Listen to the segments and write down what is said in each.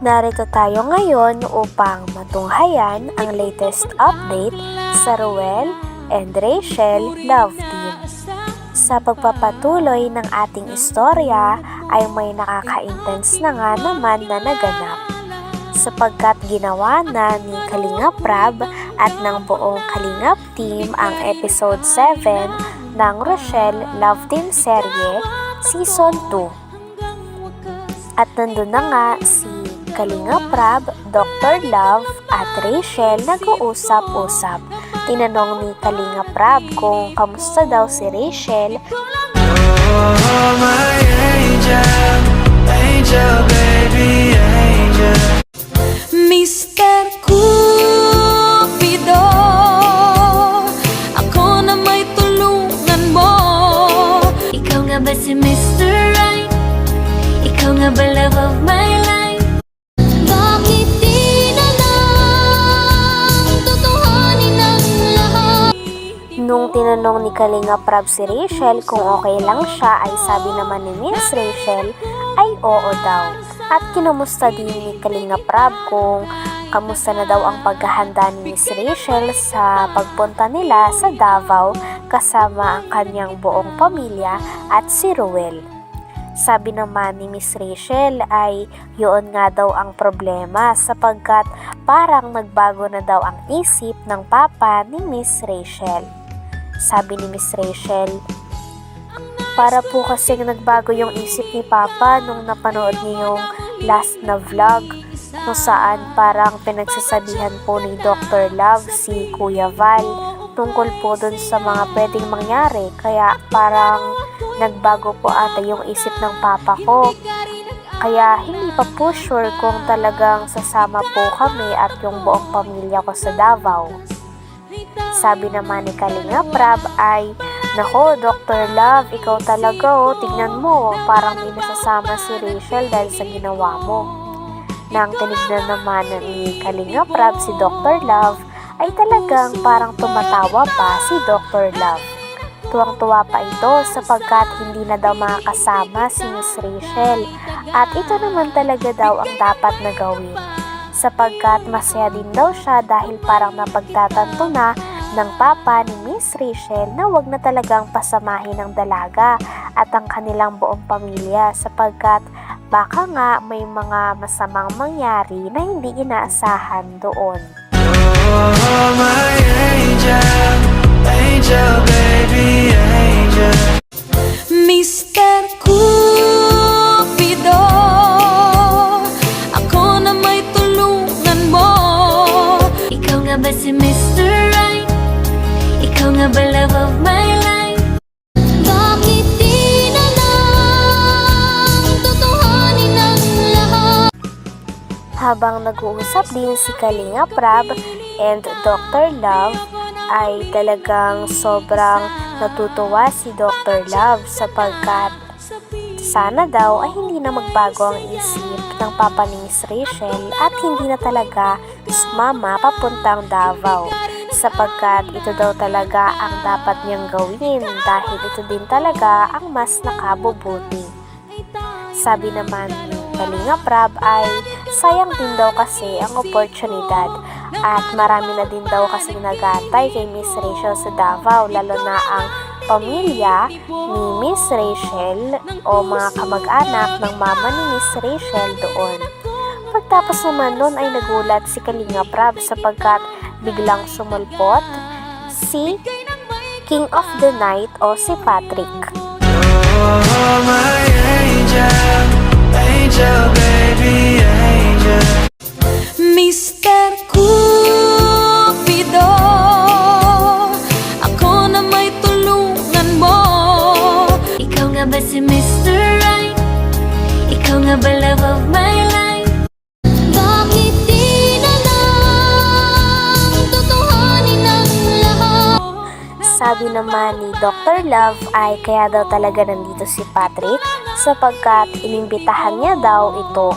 Narito tayo ngayon upang matunghayan ang latest update sa Ruel and Rachel Love Team. Sa pagpapatuloy ng ating istorya ay may nakaka-intense na nga naman na naganap sapagkat ginawa na ni Kalingap Rab at ng buong Kalingap Team ang episode 7 ng Rochelle Love Team serye Season 2. At nandun na nga si Kalingap Rab, Dr. Love at Rachel nag-uusap-usap. Tinanong ni Kalingap Rab kung kamusta daw si Rachel Oh, my angel, angel, baby, angel. Mr. Cupido Ako na may tulungan mo Ikaw nga ba si Mr. Right? Ikaw nga ba love of my Nung tinanong ni Kalingap Rab si Rachel kung okay lang siya ay sabi naman ni Miss Rachel ay oo daw. At kinumusta din ni Kalingap Rab kung kamusta na daw ang paghahanda ni Miss Rachel sa pagpunta nila sa Davao kasama ang kanyang buong pamilya at si Ruel. Sabi naman ni Miss Rachel ay yun nga daw ang problema sapagkat parang nagbago na daw ang isip ng papa ni Miss Rachel. Sabi ni Miss Rachel, para po kasing nagbago yung isip ni Papa nung napanood niya yung last na vlog kung saan parang pinagsasabihan po ni Dr. Love si Kuya Val tungkol po dun sa mga pwedeng mangyari kaya parang nagbago po ata yung isip ng Papa ko kaya hindi pa po sure kung talagang sasama po kami at yung buong pamilya ko sa Davao. Sabi naman ni Kalinga Prab ay, Nako, Dr. Love, ikaw talaga oh, tignan mo, parang may nasasama si Rachel dahil sa ginawa mo. Nang tinignan naman ni Kalinga Prab si Dr. Love, ay talagang parang tumatawa pa si Dr. Love. Tuwang-tuwa pa ito sapagkat hindi na daw makakasama si Miss Rachel at ito naman talaga daw ang dapat na gawin sapagkat masaya din daw siya dahil parang napagtatanto na ng papa ni Miss Rachel na wag na talagang pasamahin ng dalaga at ang kanilang buong pamilya sapagkat baka nga may mga masamang mangyari na hindi inaasahan doon. Oh, my angel, Habang nag-uusap din si Kalinga Prab and Dr. Love ay talagang sobrang natutuwa si Dr. Love sapagkat sana daw ay hindi na magbago ang isip ng papa ni Rachel at hindi na talaga sumama papuntang Davao sapagkat ito daw talaga ang dapat niyang gawin dahil ito din talaga ang mas nakabubuti. Sabi naman ni Kalinga Prab ay sayang din daw kasi ang oportunidad at marami na din daw kasi nagantay kay Miss Rachel sa Davao lalo na ang pamilya ni Miss Rachel o mga kamag-anak ng mama ni Miss Rachel doon. Pagtapos naman nun ay nagulat si Kalinga Prab sapagkat biglang sumulpot si King of the Night o si Patrick. Oh, my angel, angel, baby, Sabi naman ni Dr. Love ay kaya daw talaga nandito si Patrick sapagkat inimbitahan niya daw ito.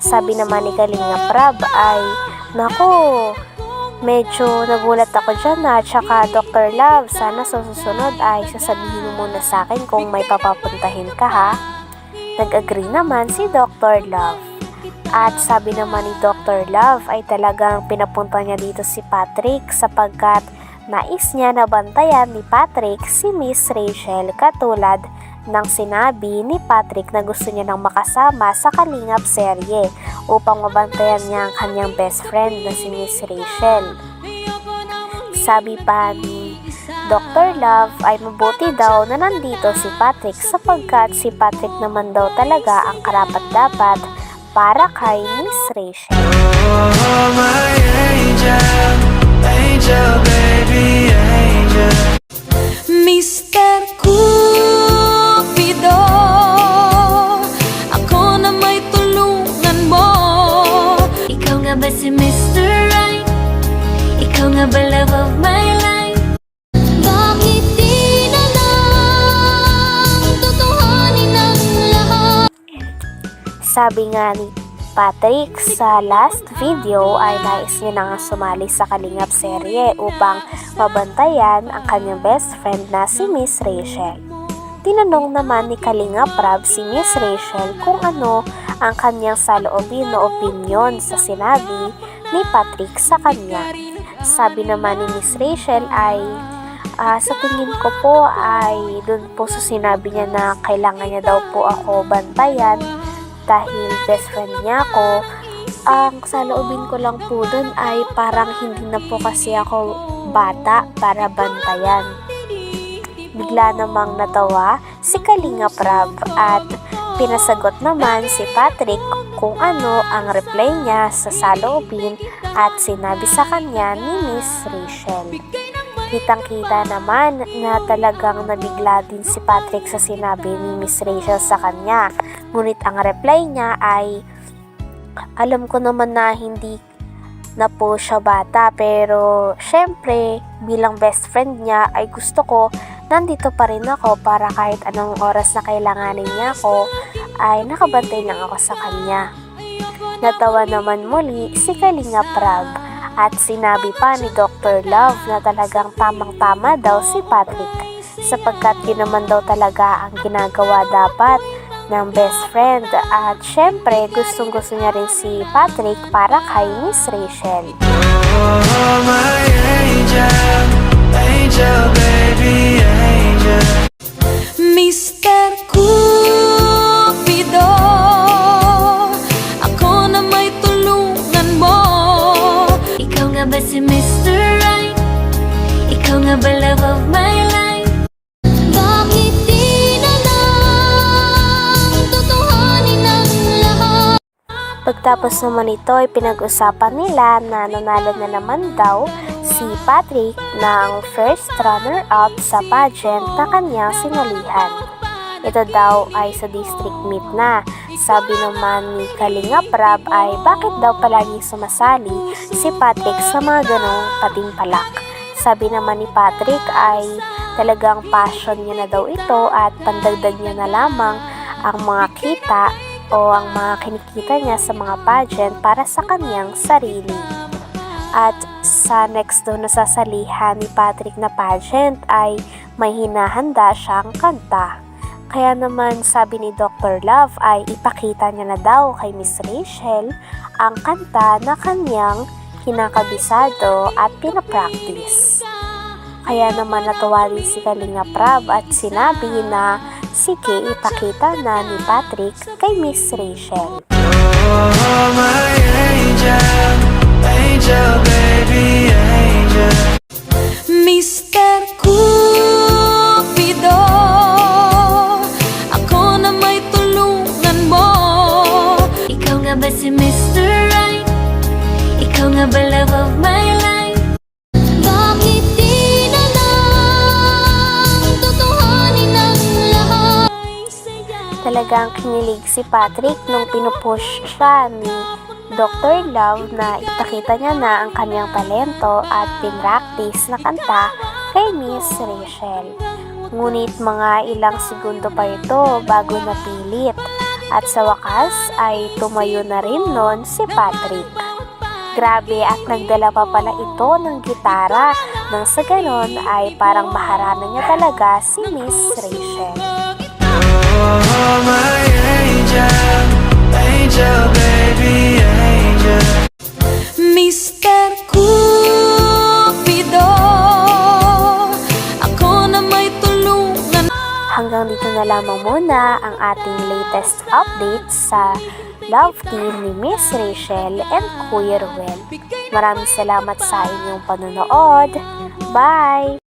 Sabi naman ni Kalinga Prab ay, Nako, medyo nagulat ako dyan na tsaka Dr. Love, sana sa susunod ay sasabihin mo muna sa akin kung may papapuntahin ka ha. Nag-agree naman si Dr. Love. At sabi naman ni Dr. Love ay talagang pinapunta niya dito si Patrick sapagkat nais niya na bantayan ni Patrick si Miss Rachel katulad ng sinabi ni Patrick na gusto niya nang makasama sa Kalingap serye upang mabantayan niya ang kanyang best friend na si Miss Rachel. Sabi pa ni Dr. Love ay mabuti daw na nandito si Patrick sapagkat si Patrick naman daw talaga ang karapat-dapat para kay Miss Rachel. Oh, my angel, angel, baby, angel. Mr. Cupido Ako na may tulungan mo Ikaw nga ba si Mr. Right? Ikaw nga ba love of my life? Bakit di na lang Tutuhanin ang lahat? Sabi nga ni Patrick sa last video ay nais niya na nga sumali sa Kalingap serye upang mabantayan ang kanyang best friend na si Miss Rachel. Tinanong naman ni Kalingap Rab si Miss Rachel kung ano ang kanyang saloobin na opinyon sa sinabi ni Patrick sa kanya. Sabi naman ni Miss Rachel ay Ah, sa tingin ko po ay dun po sa sinabi niya na kailangan niya daw po ako bantayan dahil best friend niya ako. Ang saloobin ko lang po dun ay parang hindi na po kasi ako bata para bantayan. Bigla namang natawa si Kalinga Prab at pinasagot naman si Patrick kung ano ang reply niya sa saloobin at sinabi sa kanya ni Miss Rachel. Kitang-kita naman na talagang nabigla din si Patrick sa sinabi ni Miss Rachel sa kanya. Ngunit ang reply niya ay, alam ko naman na hindi na po siya bata pero syempre bilang best friend niya ay gusto ko nandito pa rin ako para kahit anong oras na kailanganin niya ako ay nakabantay lang ako sa kanya. Natawa naman muli si Kalinga Prab at sinabi pa ni Dr. Love na talagang tamang-tama daw si Patrick sapagkat yun naman daw talaga ang ginagawa dapat ng best friend at syempre gustong gusto niya rin si Patrick para kay Miss Rachel. Oh, my angel, angel, baby, angel. Nga ba si Mr. Right? Ikaw nga ba love of my life? Bakit na lang Tutuhanin ang lahat? Pagtapos naman ito ay pinag-usapan nila na nanalo na naman daw si Patrick ng first runner-up sa pageant na kanyang sinalihan. Ito daw ay sa district meet na. Sabi naman ni Kalinga Prab ay bakit daw palagi sumasali si Patrick sa mga ganong patimpalak. Sabi naman ni Patrick ay talagang passion niya na daw ito at pandagdag niya na lamang ang mga kita o ang mga kinikita niya sa mga pageant para sa kanyang sarili. At sa next daw na sasalihan ni Patrick na pageant ay may hinahanda siyang kanta. Kaya naman sabi ni Dr. Love ay ipakita niya na daw kay Miss Rachel ang kanta na kanyang kinakabisado at pinapractice. Kaya naman natuwa rin si Kalinga Prab at sinabi na sige ipakita na ni Patrick kay Miss Rachel. Oh, my angel, angel, baby, Talagang kinilig si Patrick nung pinupush siya ni Dr. Love na ipakita niya na ang kanyang talento at pinractice na kanta kay Miss Rachel. Ngunit mga ilang segundo pa ito bago napilit at sa wakas ay tumayo na rin nun si Patrick. Grabe at nagdala pa pala ito ng gitara nang sa ganon ay parang maharana niya talaga si Miss Rachel angel, angel baby angel Mr. Cupido Ako na may tulungan Hanggang dito na lamang muna ang ating latest update sa Love Team ni Miss Rachel and Kuya Ruel. Maraming salamat sa inyong panonood. Bye!